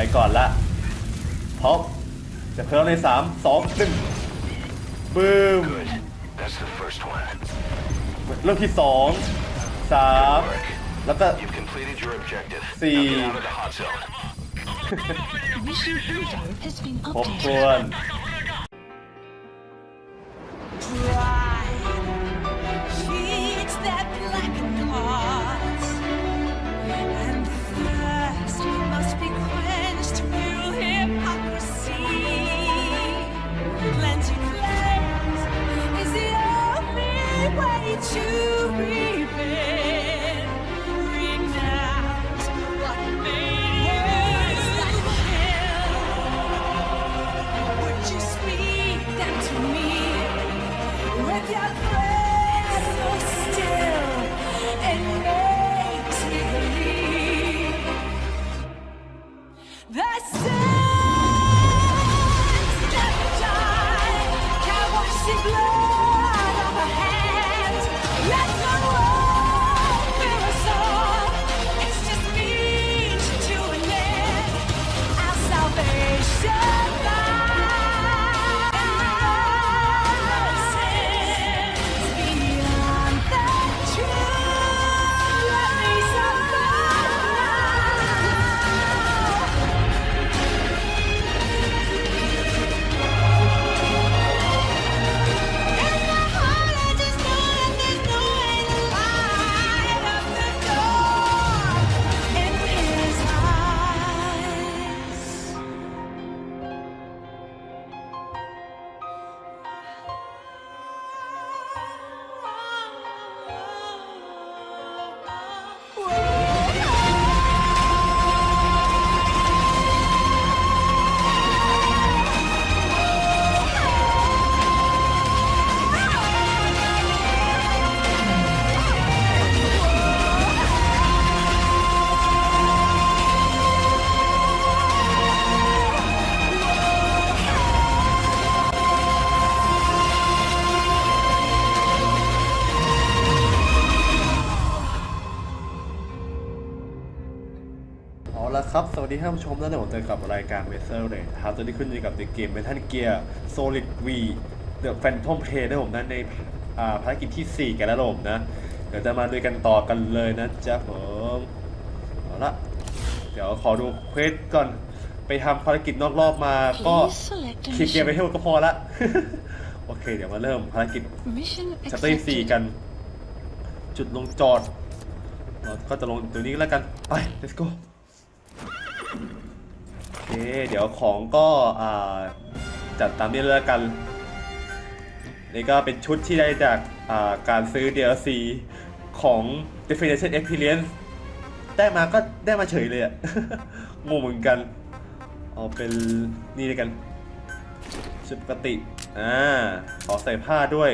ไปก่อนละพร้อมจะเพิ่มในสามสองหนึ่งบึ้ม Good. That's the first one. เริ่มที่สองสามแล้วก็ You've completed your objective. See. Now get out of the hot zone. Mission window has been ครบ updated. ถ้วน Feeds สวัสดีท่านผู้ชมและผมเจอกับรายการเวเซอร์เลยครับตอนนี้ขึ้นอยู่กับในเกมเมทัลเกียร์โซลิดวีเดอะแฟนทอมเพลนะผมนะในอ่าภารกิจที่ 4 กันแล้วนะผมนะ เดี๋ยวจะมาดูกันต่อกันเลยนะจ๊ะผมเอาละเดี๋ยวขอดูเควสก่อน ไปทำภารกิจนอกรอบมาก็ Please select a คลิปเกมไป mission. เที่ยวก็พอละ โอเค เดี๋ยวมาเริ่มภารกิจ Mission ชัปเตอร์ที่สี่ accepted. กัน จุดลงจอดเราก็จะลงตัวนี้แล้วกัน ไป let's go โอ เคเดี๋ยวของก็จัดตามนี้แล้วกัน นี่ก็เป็นชุดที่ได้จากาการซื้อ DLC ของ Definition Experience ได้มาก็ได้มาเฉยเลยอะงงเหมือนกัน เอาเป็นนี่เลยกันชุดปกติ อ่า ขอใส่ผ้าด้วย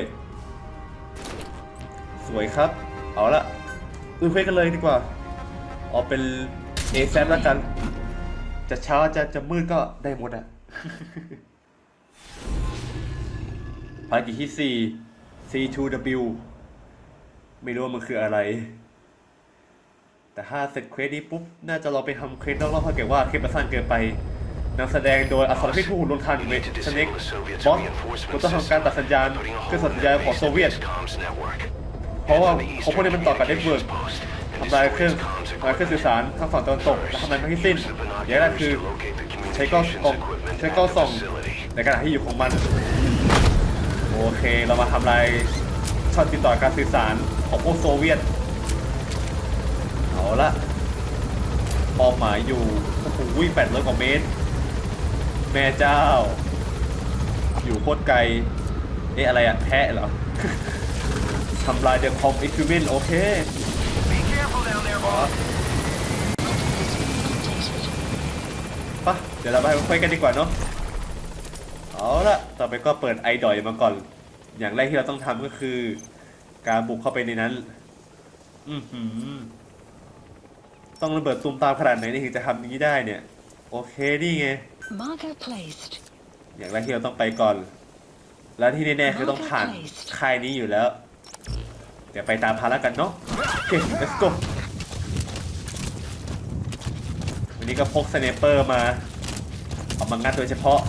สวยครับ เอาละดูเควสกันเลยดีกว่า เอาเป็น a อ a p แล้วกัน จะเช้าจะจะมืดก็ได้หมดอะภารกิจที่ 4 C2W ไม่รู้ว่ามันคืออะไร แต่ถ้าเสร็จเควสนี้ปุ๊บ น่าจะลองไปทำเควสนอกรอบถ้าเกิดว่าเควสมันสั้นเกินไปนำแสดงโดยอัศรพิษผู้หุ่นลนทันเวทชเน็กบอสคุณต้องทำการตัดสัญญาณเพื่อสัญญาณของโซเวียต เพราะว่าของพวกนี้มันต่อกับเน็ตเวิร์ก ทำลายเครื่องทำลายเครื่องสื่อสารทั้งฝั่งตะวันตกและทำลายทั้งที่สิ้นอย่างแรกคือใช้กล้องส่องใช้กล้องส่องในขณะที่อยู่ของมัน โอเคเรามาทำลายช่องติดต่อการสื่อสารของพวกโซเวียตเอาละเป้าหมายอยู่โอ้โหแปดร้อยกว่าเมตร แม่เจ้า อยู่โคตรไกล เอ๊ะอะไรอะแพะเหรอทำลายเดอะคอมอิควิเมนโอเค ปะเดี๋ยวเราไปคุยกันดีกว่าเนาะเอาละต่อไปก็เปิดไอดอยมาก่อน อย่างแรกที่เราต้องทำก็คือ การบุกเข้าไปในนั้น อือหือ ต้องระเบิดตูมตามขนาดไหนนี่ถึงจะทำอย่างนี้ได้เนี่ย โอเคนี่ไง Marker placed. อย่างแรกที่เราต้องไปก่อน แล้วที่แน่ๆคือต้องผ่านค่ายนี้อยู่แล้ว เดี๋ยวไปตามพาแล้วกันเนาะโอเค let's go ไป วันนี้ก็พกสไนเปอร์มาเอามางัดโดยเฉพาะ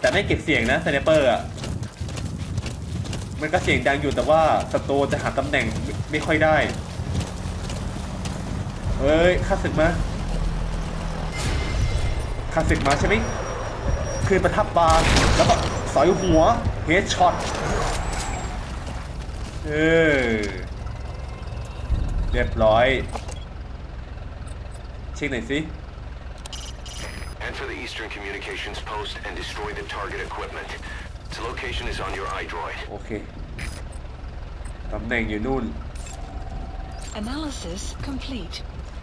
แต่ไม่เก็บเสียงนะสไนเปอร์อะมันก็เสียงดังอยู่แต่ว่าศัตรูจะหาตำแหน่งไม่ไม่ค่อยได้เฮ้ยข้าศึกมาข้าศึกมาใช่ไหมคืนประทับบาร์แล้วก็สอยหัวเฮดช็อตเออเรียบร้อย เช็คหน่อยสิ Enter the Eastern Communications Post and destroy the target equipment. Its location is on your iDroid. โอเค ตำแหน่งอยู่นู่น Analysis complete.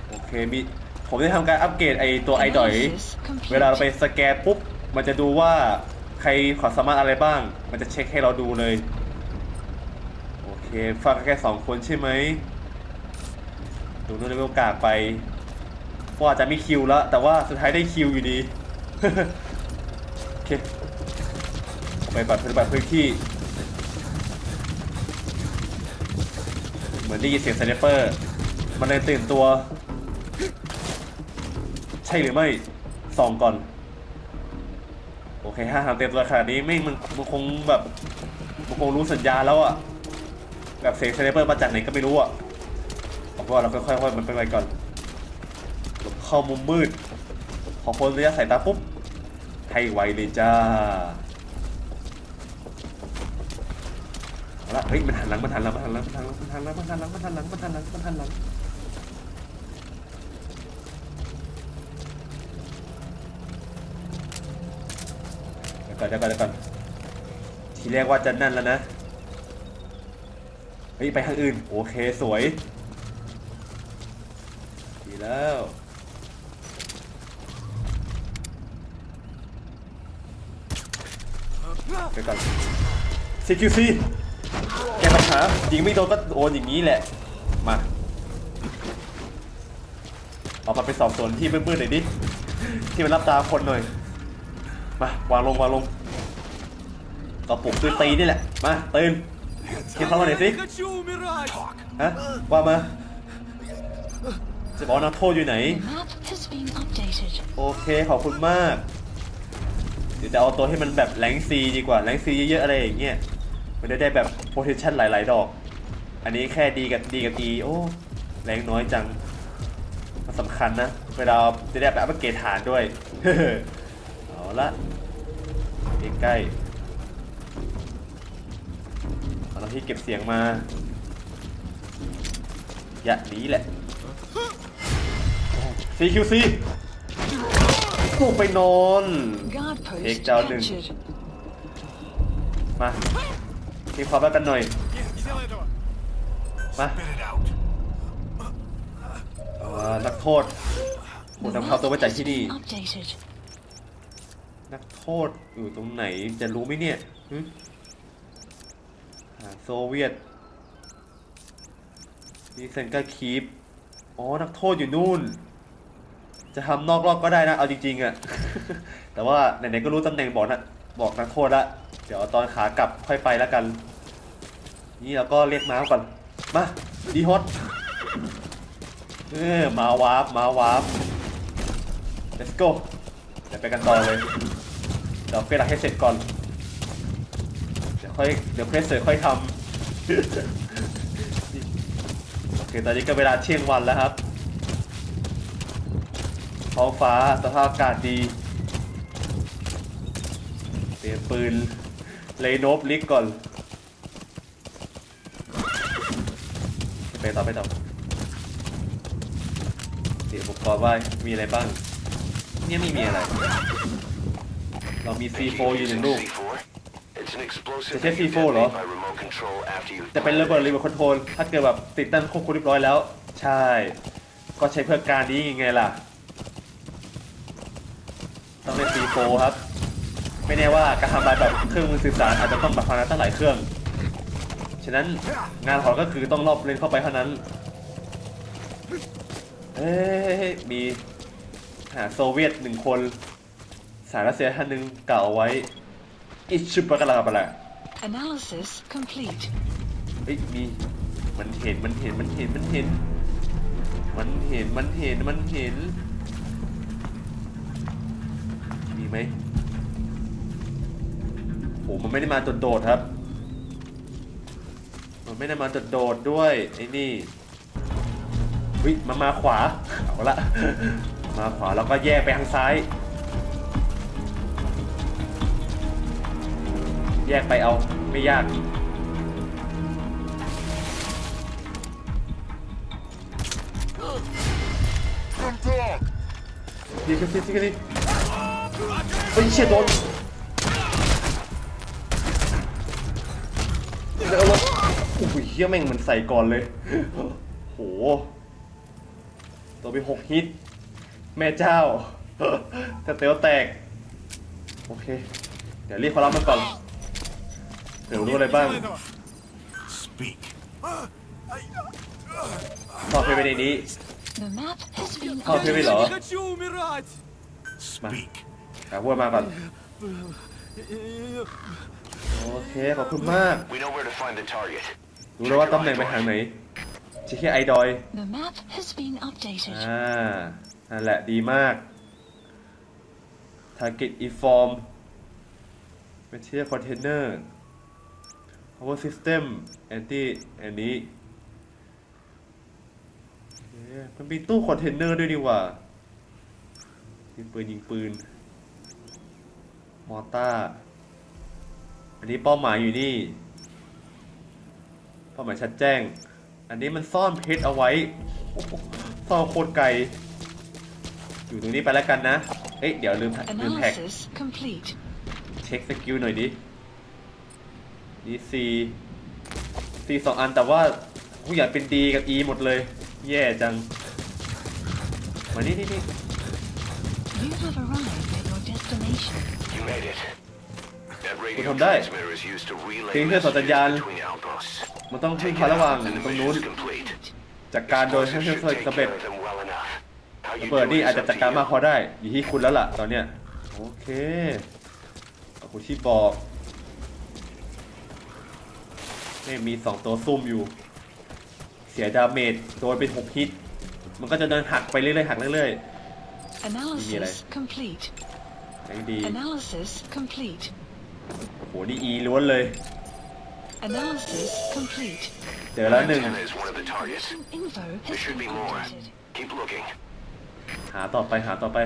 โอเคมี ผมได้ทำการอัปเกรดไอตัวไอดอยเวลาเราไปสแกนปุ๊บ มันจะดูว่าใครขอสามารถอะไรบ้าง มันจะเช็คให้เราดูเลย โอเคฝากแค่สองคนใช่ไหม ดูนู่นเลเวลกากไป ว่าจะไม่คิวแล้ว แต่ว่าสุดท้ายได้คิวอยู่ดี โอเคไปบัตรปฏิบัติพื้นที่ เหมือนได้ยินเสียงไซเนเปอร์ มันเลยตื่นตัว ใช่หรือไม่ส่องก่อน โอเคถ้าหามเต็มตัวขนาดนี้ไม่มันมันคงแบบมันคงรู้สัญญาแล้วอะแบบเสียงไซเนเปอร์มาจากไหนก็ไม่รู้อะเอาเป็นว่าเราค่อยๆมันไปไปก่อน เข้ามุมมืดพอพ้นระยะสายตาปุ๊บ ให้ไวเลยจ้าเอาละเฮ้ยมันหันหลังมันหันหลังมันหันหลังมันหันหลังมันหันหลังมันหันหลังมันหันหลังมันหันหลังมันหันหลังเดี๋ยวก่อนเดี๋ยวก่อนเดี๋ยวก่อนทีแรกว่าจะนั่นแล้วนะเฮ้ยไปทางอื่นโอเคสวยดีแล้ว ไปก่อน CQC แกปัญหายิงไม่โดนก็โอนอย่างนี้แหละ มาเอามาไปสอบสวนที่มืดๆหน่อยดิ ที่มันรับตาคนหน่อย มาวางลงวางลงก็ปลุกตื่นตีนี่แหละ มาตื่นคิดเขามาหน่อยสิฮะว่ามาจะบอกนักโทษอยู่ไหน The map has been updated. โอเคขอบคุณมาก ดี๋ยวจะเอาตัวให้มันแบบแรงซีดีกว่าแรงซีเยอะๆอะไรอย่างเงี้ยมันจะได้แบบ potential หลาย ๆ ดอก อันนี้แค่ดีกับดีกับ E โอ้แรงน้อยจัง มันสำคัญนะ เวลาจะได้แบบอัปเกรดฐานด้วย เอาละใกล้ๆเอาเราที่เก็บเสียงมา อย่าหนีแหละ CQC กูไปนอน Guard Take post down the- captured. มามีความรักกันหน่อย มาเอ่อนักโทษ The ผมนำเข้าตัวมา map จาก has ที่นี่ been updated. นักโทษอยู่ตรงไหนจะรู้ไหมเนี่ยหึหาโซเวียตมีเซนก็คีปอ๋อ นักโทษอยู่นู่น จะทำนอกรอบก็ได้นะ เอาจริงๆอะ แต่ว่าไหนๆก็รู้ตำแหน่งบอกนะบอกนักโทษละเดี๋ยวตอนขากลับค่อยไปแล้วกัน นี่เราก็เรียกม้าก่อน มาดีฮอตเออมาวาร์ปมาวาร์ป let's go เดี๋ยวไปกันต่อเลยเดี๋ยวเฟซหลักให้เสร็จก่อน เดี๋ยวค่อยเดี๋ยวเพสเสร็จค่อยทำ โอเคตอนนี้ก็เวลาเที่ยงวันแล้วครับ ท้องฟ้าสภาพอากาศดีเตรียมปืนเลยโนบลิกก่อนไปต่อไปต่อเตรียมอุปกรณ์ไว้มีอะไรบ้าง เนี่ยไม่มีอะไร เรามี C4 อยู่หนึ่งลูก C4? It's an explosive Is it that you C4 เหรอ? detonate by remote control after you จะเป็นระเบิดรีโมทคอนโทรลถ้าเกิดแบบติดตั้งควบคุมเรียบร้อยแล้ว ใช่ ก็ใช้เพื่อการนี้ยังไงล่ะ ต้องเป็น C4 ครับ ไม่แน่ว่าการทำลายแบบเครื่องมือสื่อสารอาจจะต้องแบบพนันตั้งหลายเครื่อง ฉะนั้นงานของเราก็คือต้องรอบเลนเข้าไปเท่านั้นเอ้ยมีหาโซเวียตหนึ่งคน สารรัสเซียท่านหนึ่งกล่าวเอาไว้ อิชุปะกะลาปะละ Analysis complete. เฮ้ยมีมันเห็นมันเห็นมันเห็นมันเห็น มันเห็นมันเห็นมันเห็น ไหมโหมันไม่ได้มาโดดๆครับ มันไม่ได้มาโดดๆด้วยไอ้นี่วิมามาขวา เอาละ มาขวาแล้วก็แยกไปทางซ้าย แยกไปเอาไม่ยากดีกันสิดีกันดิ ไอ้เชี่ยโดนแล้วรถโอ้ยเฮี้ยแม่งมันใส่ก่อนเลย โหตัวไปหกฮิต แม่เจ้าแต่เตียวแตก โอเค เดี๋ยวรีบขอรับมันก่อนเดี๋ยวรู้อะไรบ้าง Speak. เข้าเพลไปในนี้ The เข้าเพลไปหรอ หาพวกมาก่อนโอเคขอบคุณมาก We know where to find the target. รู้แล้วว่าตำแหน่งไปทางไหนชี้แค่ไอดอย The map has been updated. อ่า นั่นแหละดีมาก Target Inform Material Container Power System Anti อันนี้เอ๊ะมันมีตู้คอนเทนเนอร์ด้วยดีกว่ายิงปืนยิงปืน มอต้า อันนี้เป้าหมายอยู่นี่ เป้าหมายชัดแจ้ง อันนี้มันซ่อนเพชรเอาไว้โอ้โหซ่อนโคตรไกล อยู่ตรงนี้ไปแล้วกันนะ เฮ้ย เดี๋ยวลืมลืมแท็ก Analysis complete. เช็คสกิลหน่อยดินี่ซีซีสองอันแต่ว่าผู้อยากเป็นดีกับ E หมดเลย แย่จัง มานี่นี่นี่ You have arrived at your destination. You made it. That radio ทำได้ transmitter is used to relay เพียงแค่ส่งสัญ messages ญาณ between outposts. มันต้องพึ่ง Take พา it ระหว่าง out and the ตรง mission นู้น is complete. จัดการโดยให้ Explosives เพื่อน should ๆสำ take เร็จ care of them well enough. How you เปิด do นี่ it อาจ is จะ up จัด to การ you. มากพอได้ อยู่ที่คุณแล้วล่ะ ตอนเนี้ย โอเคขอบคุณที่บอกนี่มีสองตัวซุ่มอยู่ เสียดาเมจโดนเป็นหกฮิต มันก็จะเดินหักไปเรื่อยๆหักเรื่อย Analysis complete. ๆยังดี Analysis complete. โอ้โหนี่อีล้วนเลย Analysis complete. เจอแล้วหนึ่ง Antenna is one of the targets. Some info There has should be been more. updated. Keep looking. หาต่อไปหาต่อไป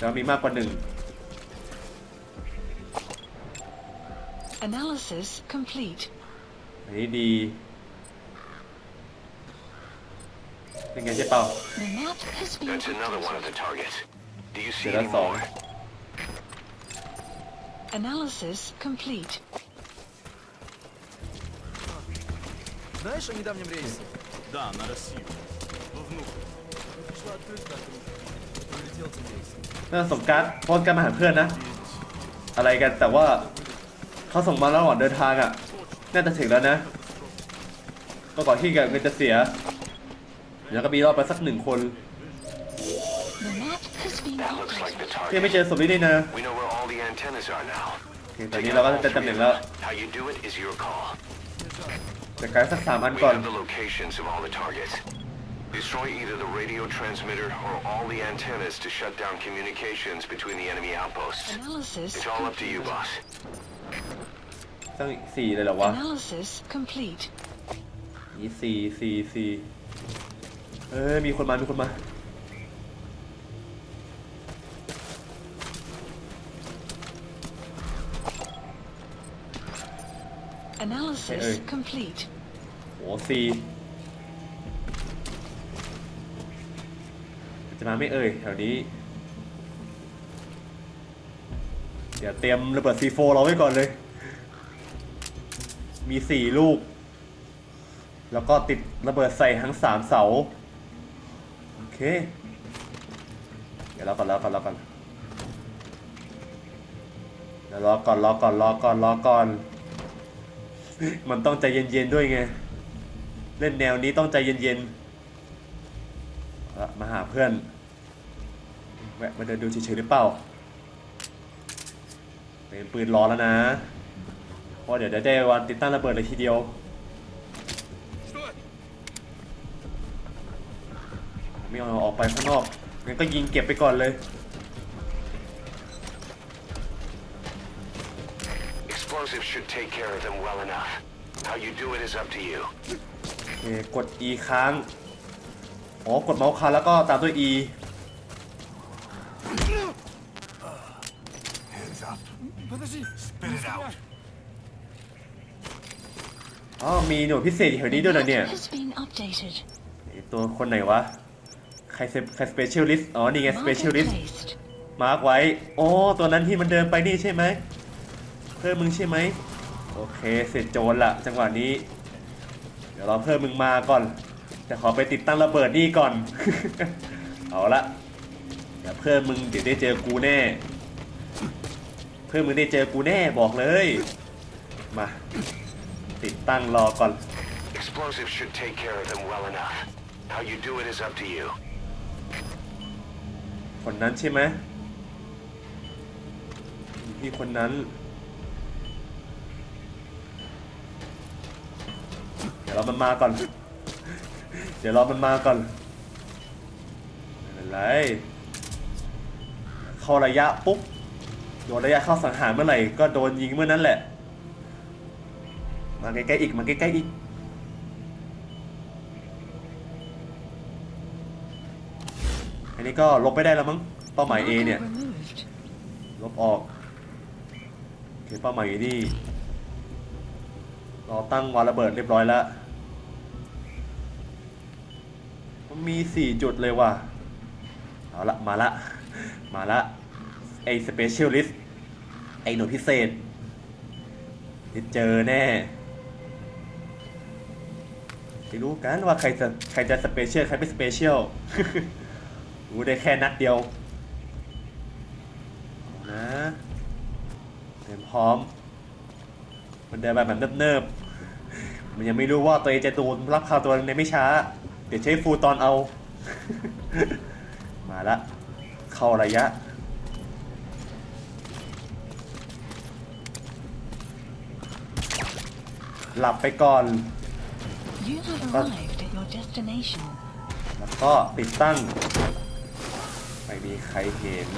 จะมีมากกว่าหนึ่ง Analysis complete. อันนี้ดี เป็นไงเจ๊เปา The map has been That's another one of the updated. targets. Do you เจ see อแล้ว any สอง more? Analysis complete. Знаешь о недавнем рейсе? Да, на Россию. Во внутрь. Пришла открытка от руки. Прилетел этим рейсом. น่าสมการเพราะการมาหาเพื่อนนะ อะไรกันแต่ว่าเขาส่งมาระหว่างเดินทางอ่ะ น่าจะถึงแล้วนะ ก็ก่อนที่เงินจะเสียเดี๋ยวก็มีรอบไปสักหนึ่งคน ที่ไม่ target. เจอศพนี้เลยนะ We know where all the antennas are now. โอเคตอน Take นี้ out เราก็ all จะ three ตำแหน่ง of แล้ว them. How you do it is your call. จัดการสักสามอัน We ก่อน have the locations of all the targets. Destroy either the radio transmitter or all the antennas to shut down communications between the enemy outposts. Analysis It's all up to you, complete. boss. ตั้งสี่เลยเหรอวะ Analysis complete. นี่สี่สี่สี่เอ้ยมีคนมา มีคนมา Analysis Hey, hey. complete. โหสี่จะมาไม่เอ่ยแถวนี้ เดี๋ยวเตรียมระเบิดซีโฟเราไว้ก่อนเลย มีสี่ลูก แล้วก็ติดระเบิดใส่ทั้งสามเสา โอเค เดี๋ยวรอก่อนรอก่อนรอก่อนเดี๋ยวรอก่อนรอก่อนรอก่อนรอก่อน มันต้องใจเย็นๆด้วยไง เล่นแนวนี้ต้องใจเย็นๆเอาละมาหาเพื่อน แวะมาเดินดูเฉยๆหรือเปล่า เป็นปืนรอแล้วนะเพราะเดี๋ยวจะได้วันติดตั้งระเบิดเลยทีเดียวไม่เอาออกไปข้างนอกงั้นก็ยิงเก็บไปก่อนเลย explosives should take care of them well enough. How you do it is up to you. โอเคกด E ค้าง อ๋อ กดเมาส์ค้างแล้วก็ตามด้วย E อ๋อ มีหน่วยพิเศษอยู่แถวนี้ด้วยนะเนี่ยตัวคนไหนวะ ใครเซใครสเปเชียลิสต์ อ๋อ นี่ไงส Marker เปเชียลิสต์ placed. มาร์กไว้ อ๋อ ตัวนั้นที่มันเดินไปนี่ใช่ไหม เพิ่มมึงใช่ไหมโอเคเสร็จโจรละจังหวะนี้ เดี๋ยวเราเพิ่มมึงมาก่อน แต่ขอไปติดตั้งระเบิดนี่ก่อน เอาละเดี๋ยวเพิ่มมึงเดี๋ยวได้เจอกูแน่ เพิ่มมึงได้เจอกูแน่บอกเลย มา ติดตั้งรอก่อน Explosives should take care of them well enough. How you do it is up to you. คนนั้นใช่ไหมพี่คนนั้น ดี๋ยวรามันมาก่อน เดี๋ยวรอมันมาก่อน ไม่เป็นไร เข้าระยะปุ๊บ โดนระยะเข้าสังหารเมื่อไหร่ก็โดนยิงเมื่อนั้นแหละ มาใกล้ๆอีก มาใกล้ๆอีกอันนี้ก็ลบไม่ได้แล้วมั้ง เป้าหมาย A เนี่ย ลบออกโอเคเป้าหมายอยู่นี่ เราตั้งวางระเบิดเรียบร้อยแล้ว มีสี่จุดเลยว่ะ เอาละมาละ มาละ ไอ้สเปเชียลิสต์ไอ้หน่วยพิเศษได้เจอแน่ไม่รู้กันว่าใครจะใครจะสเปเชียล ใครไม่สเปเชียลรู้ได้แค่นัดเดียวนะเตรียมพร้อม มันเดินไปแบบเนิบๆ มันยังไม่รู้ว่าตัวเองจะโดนรับข่าวตัวในไม่ช้า เดี๋ยวใช้ฟูลตอนเอา มาละ เข้าระยะ หลับไปก่อน You have arrived at your destination. แล้วก็ติดตั้ง ไม่มีใครเห็น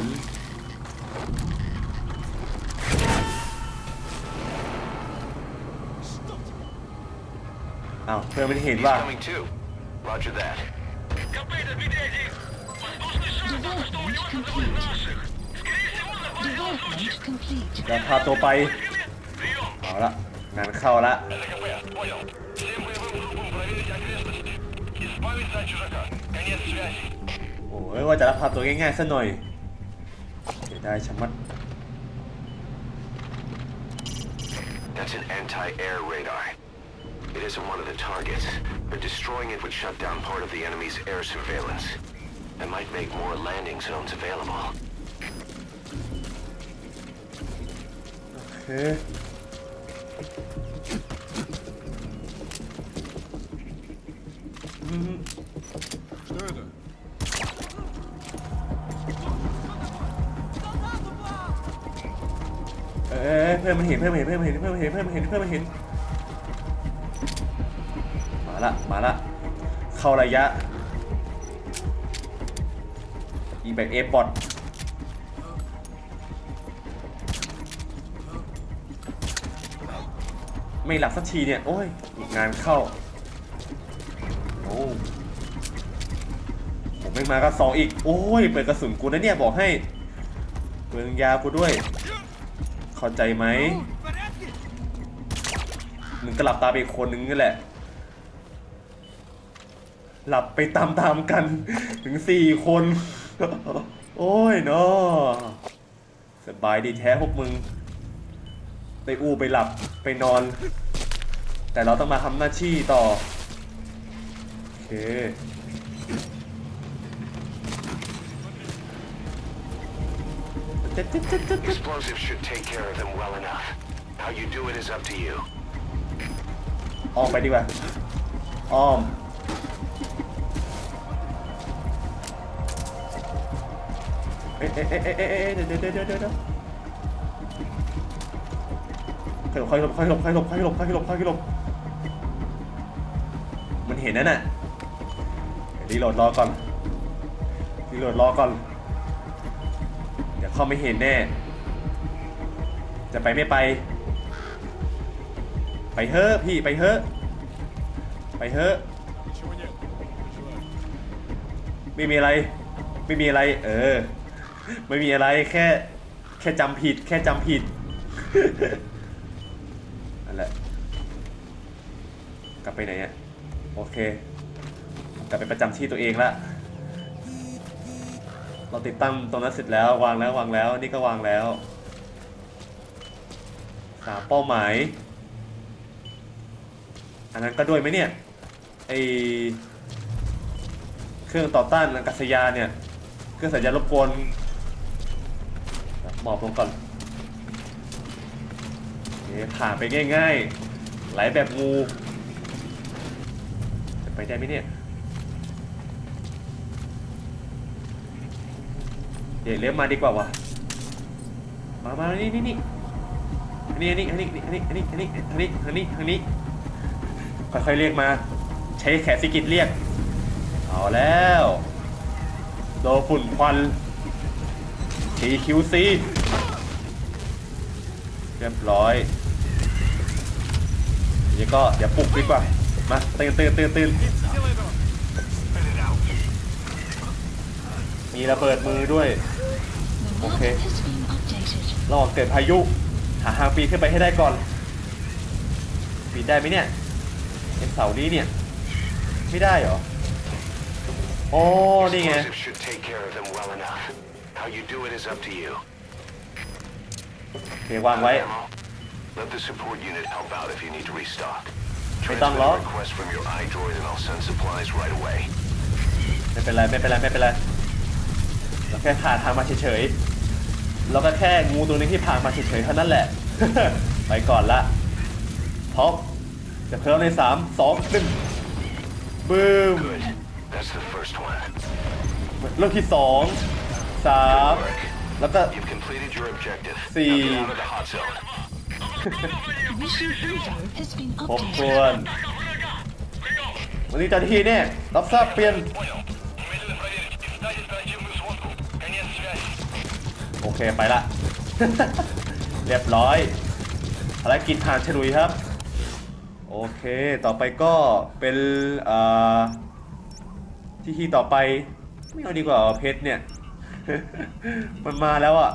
อ้าวเพื่อนไม่ได้เห็น He's ว่า coming too. Roger that. Development complete. Development complete. จะพาตัวไปเอาละงานเข้าละโอ้ยว่าจะรับพาตัวง่ายๆซะหน่อยเสียดายชะมัด That's an anti-air radar. It isn't one of the targets, but destroying it would shut down part of the enemy's air surveillance. and might make more landing zones available. Okay. Mhm. Stöde. Äh, เพื่อนมันเห็นเพื่อนมันเห็นเพื่อนมันเห็นเพื่อนมันเห็นเพื่อนมันเห็นเพื่อนมันเห็น เข้าระยะอีแบบเอฟบอทไม่หลับสักทีเนี่ย โอ้ยงานเข้า โอ้ผมไม่มาก็สองอีก โอ้ย เปิดกระสุนกูนะเนี่ย บอกให้เปลืองยากูด้วย เข้าใจไหมมึงก็หลับตาไปอีกคนนึงนี่แหละ หลับไปตามๆกัน ถึงสี่คน โอ้ยเนาะสบายดีแท้พวกมึง ไปอู้ไปหลับไปนอน แต่เราต้องมาทำหน้าที่ต่อ โอเค Explosives should take care of them well enough. How you do it is up to you. อ้อมไปดีกว่าอ้อม อ๊ะเอ๊ะเอ๊ะเอ๊ะเอ๊ะเดี๋ยวเดี๋ยวเดี๋ยวเดี๋ยวเดี๋ยวค่อยหลบใค่อยหลบใค่อยหลบใค่อยหลบค่อยหลบค่อยหลบมันเห็นนั่นน่ะเดี๋ยวรีโหลดรอก่อนรีโหลดรอก่อน เดี๋ยวเขาไม่เห็นแน่ จะไปไม่ไป ไปเฮ้อะพี่ไปเฮ้อะไปเฮ้อะไม่มีอะไร ไม่มีอะไร เออ ไม่มีอะไรแค่แค่จำผิด แค่จำผิดนั่นแหละกลับไปไหนอะโอเค กลับไปประจำที่ตัวเองละเราติดตั้งตรงนั้นเสร็จแล้ววางแล้ววางแล้วนี่ก็วางแล้วหาเป้าหมาย อันนั้นก็ด้วยไหมเนี่ยไอเครื่องต่อต้านอากาศยานเนี่ย เครื่องสัญญาณรบกวน หมอบลงก่อนโอเคผ่านไปง่ายๆ ไหลแบบงู จะไปได้ไหมเนี่ยเดี๋ยวเลี้ยวมาดีกว่าวะมามานี่นี่นี่อันนี้อันนี้อันนี้อันนี้อันนี้อันนี้อันนี้อันนี้อันนี้ค่อยๆเรียกมา ใช้แขนสกิดเรียก เอาแล้ว โดนฝุ่นควัน TQC เรียบร้อยเดี๋ยวก็เดี๋ยวปลุกดีกว่า มาตื่นตื่นตื่นตื่นมีระเบิดมือด้วย The map Okay. has been updated. ระหว่าเกิดพายุ หาทางปีนขึ้นไปให้ได้ก่อน ปีนได้ไหมเนี่ยเป็นเสานี้เนี่ย ไม่ได้เหรอ โอ๋อนี่ไง Explosives should take care of them well enough. How you do it is up to you. โอเควางไว้ Ammo? Let the support unit help out if you need to restock. ไม่ต้อง Transmit หร a อก request from your iDroid and I'll send supplies right away. ไม่เป็นไรไม่เป็นไรไม่เป็นไรเราแค่ผ่านทางมาเฉยๆเราก็แค่งูตัวนึงที่ผ่านมาเฉยๆเท่านั้นแหละ ไปก่อนละพร้อมจะเพิ่มในสามสองหนึ่งบึ้ม Good. That's the first one. เริ่มที่สอง สามแล้วก็ You've completed your objective. Now See. get out of the hot zone. Mission info has been ครบ updated. ถ้วนวันนี้เจ้าหน้าที่เนี่ยรับทราบเปลี่ยน โอเคไปละ เรียบร้อยภารกิจผ่านฉลุยครับ โอเคต่อไปก็เป็นเอ่อที่ที่ต่อไป ไม่เอาดีกว่าเพชรเนี่ย มันมาแล้วอะ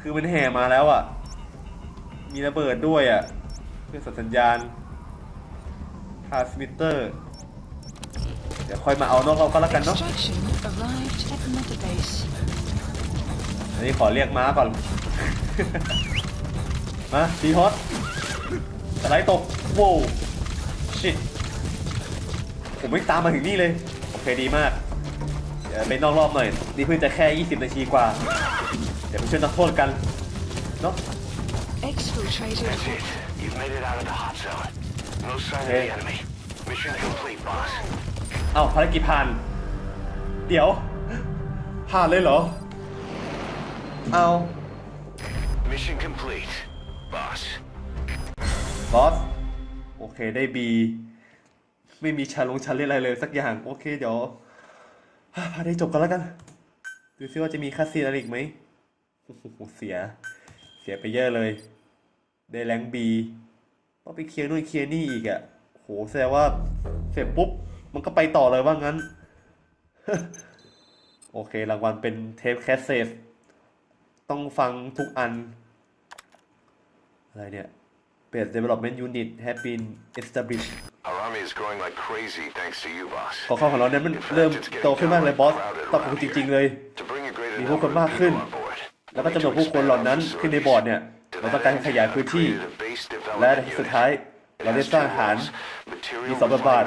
คือมันแห่มาแล้วอะ มีระเบิดด้วยอะ เพื่อสัญญาณทาสมิเตอร์ เดี๋ยวค่อยมาเอานอกเราก็แล้วกันเนาะ Extraction arrived at Metabase. อันนี้ขอเรียกม้าก่อน มาดีฮอตสไลด์ตกโว้วชิตผมไม่ตามมาถึงนี่เลย โอเคดีมาก เดี๋ยวไปนอกรอบหน่อย นี่เพิ่งจะแค่ 20 นาทีกว่า เดี๋ยวไปช่วยนักโทษกัน เนาะ Exfiltrated. That's it. You've made it out of the hot zone. No sign Okay. of the enemy. Mission complete, boss. เอ้าภารกิจผ่าน เดี๋ยว ผ่านเลยเหรอ เอา Mission complete, boss. บอส โอเคได้บี ไม่มีชาลงชันเล่นอะไรเลยสักอย่าง โอเคเดี๋ยวพา ได้จบกันแล้วกัน ดูซิว่าจะมีคัสซีนอะไรอีกไหมโหเสีย เสียไปเยอะเลย ได้แรงบีต้องไปเคลียร์นู่นเคลียร์นี่อีกอะ่ะโหแสดงว่าเสร็จปุ๊บ มันก็ไปต่อเลยว่างั้น โอเค รางวัลเป็นเทปแคสเซฟต้องฟังทุกอัน อะไรเนี่ย Base Development Unit have been established Our army is growing like crazy thanks to you, boss. ขอเข้าของเราเนี่ยมันเริ่มโตขึ้นมากเลยบอสตอบผมจริง ๆ เลย To bring a greater มีผู้คน number มาก of ขึ้น people on board. แล้วก็จำนวนผู้คนเหล่านั้นขึ้นในบอร์ดเนี่ยเราต้องการขยายพื้นที่ และในที่สุดท้ายเราได้สร้างฐานมีสองบทบาท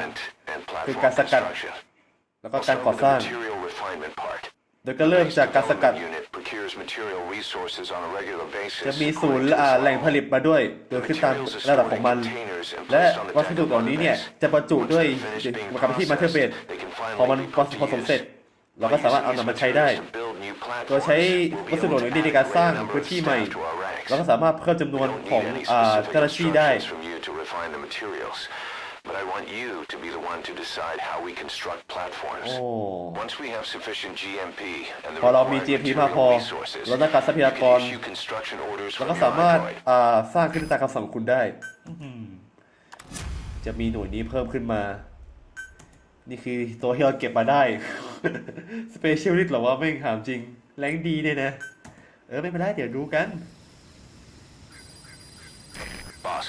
คือการสกัด แล้วก็การก่อสร้าง โดยก็เริ่มจากการสกัด จะมีศูนย์อ่าแหล่งผลิตมาด้วย โดยขึ้นตามระดับของมัน และวัสดุเหล่านี้เนี่ยจะบรรจุด้วยกรรมที่มาเทอร์เบดพอมันพอผสมเสร็จ เราก็สามารถเอานำมาใช้ได้โดยใช้วัสดุเหล่านี้ในการสร้างพื้นที่ใหม่ เราก็สามารถเพิ่มจำนวนของอ่าเจ้าหน้าที่ได้ But I want you to be the one to decide how we construct platforms. โอ้ Once we have sufficient GMP and the พอเรามี required GMP มากพอ material resources, เราต้องการทรัพยากร we can issue construction orders เรา from ก็ your สามารถ Android. อ่าสร้างขึ้นตามคำสั่งของคุณได้อื้อหือจะมีหน่วยนี้เพิ่มขึ้นมา นี่คือตัวที่เราเก็บมาได้ สเปเชียลิสต์หรอว่าไม่งถามจริง แรงดีเนี่ยนะ เออ ไม่เป็นไรเดี๋ยวดูกัน Boss,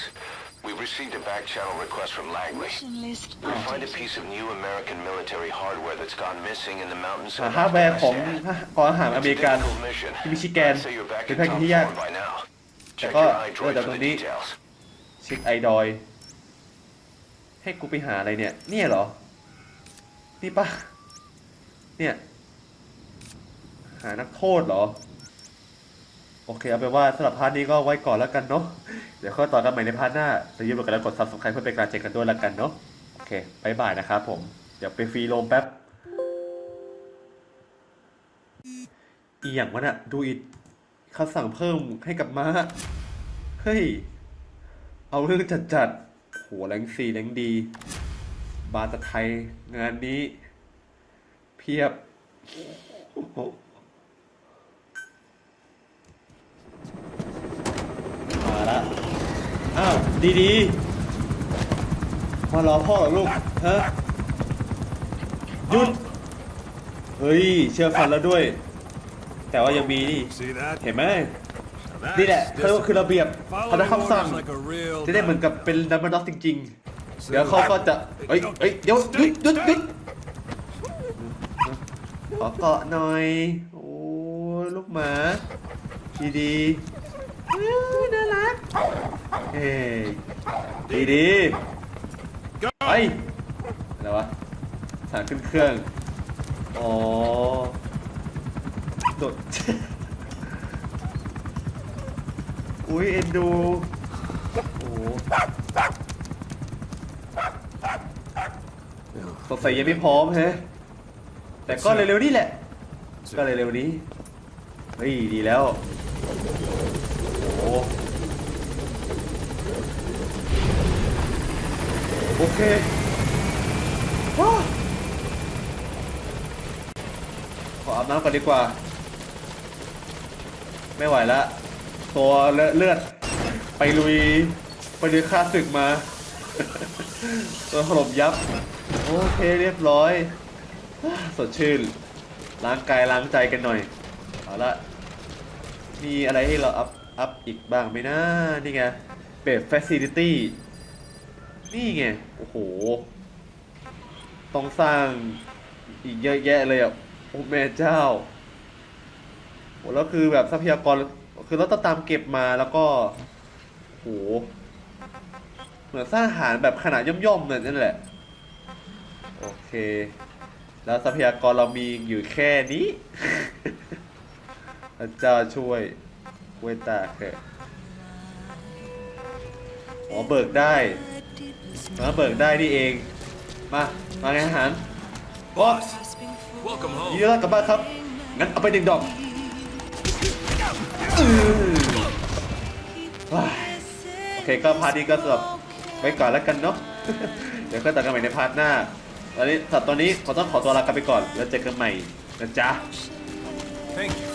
we've received a back channel request from Langley. Mission list We find a parties. piece of new American military hardware that's gone missing in the mountains หา of ฮาร์ดแวร์ของ Afghanistan. กองทหารอเมริกัน It's a difficult mission. ที่มิชิแกน I'd say you're back เป็น in แพ็ก top ที่ยาก form by now. Check Eko, your eye ito, droid for the ito, di- details. เช็คไอดอย ให้กูไปหาอะไรเนี่ย เนี่ยเหรอ นี่ปะเนี่ย หานักโทษเหรอ โอเคเอาไปนว่าสำหรับพาร์ทนี้ก็ไว้ก่อนแล้วกันเนาะเดี๋ยวค่อยต่อกันใหม่ในพาร์ทหน้าอย่าลืมกดไลค์กด subscribe เพื่อเป็นกำลังใจกันด้วยแล้วกันเนาะโอเคบายบายนะครับผมเดี๋ยวไปฟรีโลมแป๊บอีอย่างวะน่ะดูอิดเขาสั่งเพิ่มให้กับม้าเฮ้ยเอาเรื่องจัดจัดโหแรงสี่แรงดี บาตะไทยงานนี้ เพียบโอ้โห มาละอ้าวดีดีๆมารอพ่อเหรอลูกฮะหยุดเฮ้ยเชื่อฟันแล้วด้วย แต่ว่ายังมีนี่เห็นไหมนี่แหละเขาเรียกว่าคือระเบียบเขาได้คำสั่งจะได้เหมือนกับเป็นดัมเบิลด็อกจริง ๆ เดี๋ยวเขาก็จะเอ้ยเอ้ยเดี๋ยวหยุดหยุดหยุดขอเกาะหน่อย โอ้ลูกหมา ดีดีๆ น่ารักเฮ้ยดีดีๆไปอะไรวะสารขึ้นเครื่อง อ๋อโดดอุ้ยเอ็นดู โอ้โหสงสัยยังไม่พร้อมฮะแต่ก็เร็วๆนี่แหละ ก็เร็วๆนี้ เฮ้ย ดีแล้ว โอเคว้าขออาบน้ำก่อนดีกว่า ไม่ไหวละตัวเลือดไปลุย ไปลุยค่าศึกมา ตัวถล่มยับ โอเคเรียบร้อย สดชื่น ล้างกายล้างใจกันหน่อย เอาละมีอะไรให้เราอัพ อัพอีกบ้างไหมนะนี่ไงเบส Facility นี่ไง โอ้โห ต้องสร้างอีกเยอะแยะเลยอะ โอ้แม่เจ้าโหแล้วคือแบบทรัพยากร คือเราต้องตามเก็บมาแล้วก็ โห เหมือนสร้างอาหารแบบขนาดย่อมๆเนี่ยนั่นแหละ โอเค แล้วทรัพยากรเรามีอยู่แค่นี้พระเจ้าช่วย เวตาเถอะอ๋อเบิกได้มาเบิกได้นี่เอง มา มาไงอาหารบอส Welcome ยิน home. ดีต้อนรับกลับบ้านครับ งั้นเอาไปหนึ่งดอกอื้อว้ายโอเคก็พาร์ทนี้ก็สำหรับไว้ก่อนแล้วกันเนาะ เดี๋ยวก็ต่อกันใหม่ในพาร์ทหน้า ตอนนี้สัตว์ตอนนี้ขอต้องขอตัวลากันไปก่อน แล้วเจอกันใหม่นะจ๊ะ Thank you.